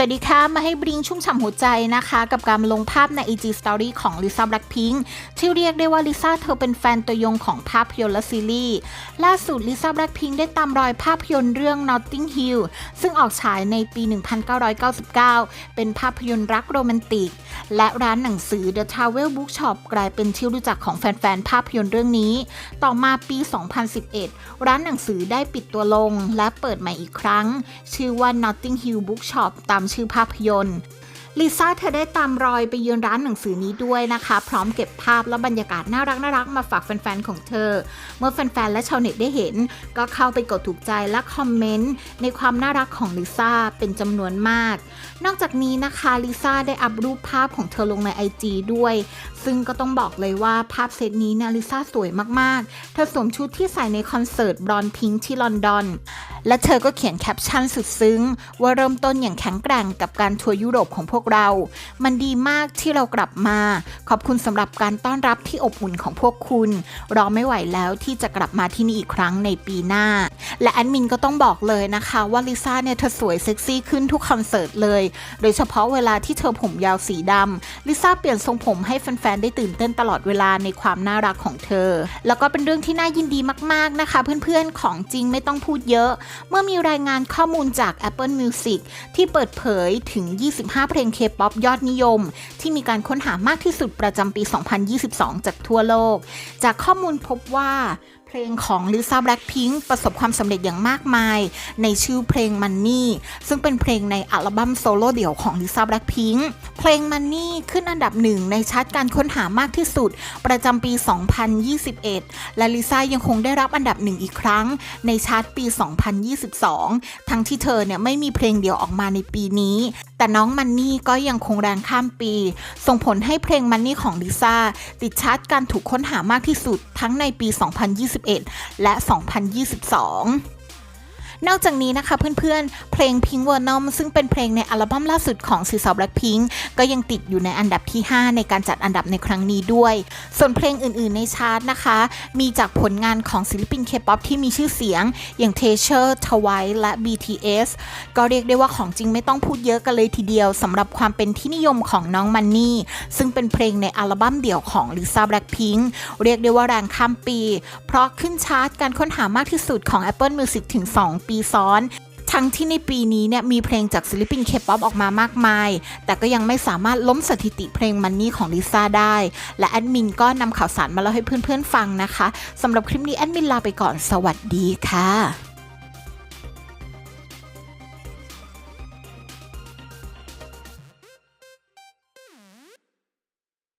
สวัสดีค่ะ มาให้บริงชุ่มฉ่ำหัวใจนะคะ กับการลงภาพใน IG Story ของลิซ่าแบล็คพิงค์ที่เรียกได้ว่าลิซ่าเธอเป็นแฟนตัวยงของภาพยนตร์และซีรีส์ ล่าสุดลิซ่าแบล็คพิงค์ได้ตามรอยภาพยนตร์เรื่อง Notting Hill ซึ่งออกฉายในปี 1999 เป็นภาพยนตร์รักโรแมนติก และร้านหนังสือ The Travel Bookshop กลายเป็นที่รู้จักของแฟนๆ ภาพยนตร์เรื่องนี้ ต่อมาปี 2011 ร้านหนังสือได้ปิดตัวลงและเปิดใหม่อีกครั้ง ชื่อว่า Notting Hill Bookshop ตามชื่อภาพยนตร์ ลิซ่าเธอได้ตามรอยไปเยือนร้านหนังสือนี้ด้วยนะคะ พร้อมเก็บภาพและบรรยากาศน่ารักน่ารักมาฝากแฟนๆของเธอ เมื่อแฟนๆและชาวเน็ตได้เห็น ก็เข้าไปกดถูกใจและคอมเมนต์ในความน่ารักของลิซ่าเป็นจำนวนมาก นอกจากนี้นะคะลิซ่าได้อัพรูปภาพของเธอลงใน IG ด้วย ซึ่งก็ต้องบอกเลยว่าภาพเซตนี้นี่ยลิซ่าสวยมากๆ เธอสวมชุดที่ใส่ในคอนเสิร์ตบรอนพิงที่ลอนดอน และเธอก็เขียนแคปชั่นสุดซึ้ง ว่าเริ่มต้นอย่างแข็งแกร่งกับการทัวร์ยุโรปของพวกเรา มันดีมากที่เรากลับมา ขอบคุณสำหรับการต้อนรับที่อบอุ่นของพวกคุณ รอไม่ไหวแล้วที่จะกลับมาที่นี่อีกครั้งในปีหน้า และแอดมินก็ต้องบอกเลยนะคะว่าลิซ่าเนี่ยเธอสวยเซ็กซี่ขึ้นทุกคอนเสิร์ตเลย โดยเฉพาะเวลาที่เธอผมยาวสีดำลิซ่าเปลี่ยนทรงผมให้แฟนๆได้ตื่นเต้นตลอดเวลาในความน่ารักของเธอ แล้วก็เป็นเรื่องที่น่ายินดีมากๆนะคะ เพื่อนๆของจริงไม่ต้องพูดเยอะ เมื่อมีรายงานข้อมูลจาก Apple Music ที่เปิดเผยถึง 25 เพลงเคป๊อปยอดนิยม ที่มีการค้นหามากที่สุดประจำปี 2022 จากทั่วโลก จากข้อมูลพบว่าเพลงของลิซ่าแบล็กพิงประสบความสำเร็จอย่างมากมาย ในชื่อเพลง Money ซึ่งเป็นเพลงในอัลบั้มโซโล่เดี่ยวของลิซ่าแบล็กพิงค เพลง Money ขึ้นอันดับหนึ่งในชาร์ตการค้นหามากที่สุด ประจำปี 2021 และลิซ่ายังคงได้รับอันดับหนึ่งอีกครั้ง ในชาร์ตปี 2022 ทั้งที่เธอเนี่ยไม่มีเพลงเดียวออกมาในปีนี้ แต่น้องมันนี่ก็ยังคงแรงข้ามปี ส่งผลให้เพลงมันนี่ของลิซ่าติดชาร์ตการถูกค้นหามากที่สุดทั้งในปี 2021 และ 2022 นอกจากนี้นะคะเพื่อนๆ เพลง Pink Venom ซึ่งเป็นเพลงในอัลบั้มล่าสุดของซีซอ Blackpink ก็ยังติดอยู่ในอันดับที่ 5 ในการจัดอันดับในครั้งนี้ด้วย ส่วนเพลงอื่นๆในชาร์ตนะคะ มีจากผลงานของศิลปินเคป๊อปที่มีชื่อเสียง อย่าง t a s h e r Twice และ BTS ก็เรียกได้ว่าของจริงไม่ต้องพูดเยอะกันเลยทีเดียวสำหรับความเป็นที่นิยมของน้องมันนี่ ซึ่งเป็นเพลงในอัลบั้มเดี่ยวของลิซ่า Blackpink เรียกได้ว่าแรงข้ามปี เพราะขึ้นชาร์ตการค้นหามากที่สุดของ Apple Music ถึง 2ปีซ้อน ทั้งที่ในปีนี้เนี่ยมีเพลงจากศิลปินเคป๊อปออกมามากมาย แต่ก็ยังไม่สามารถล้มสถิติเพลงมันนี่ของลิซ่าได้ และแอดมินก็นำข่าวสารมาเล่าให้เพื่อนๆฟังนะคะสำหรับคลิปนี้แอดมินลาไปก่อนสวัสดีค่ะ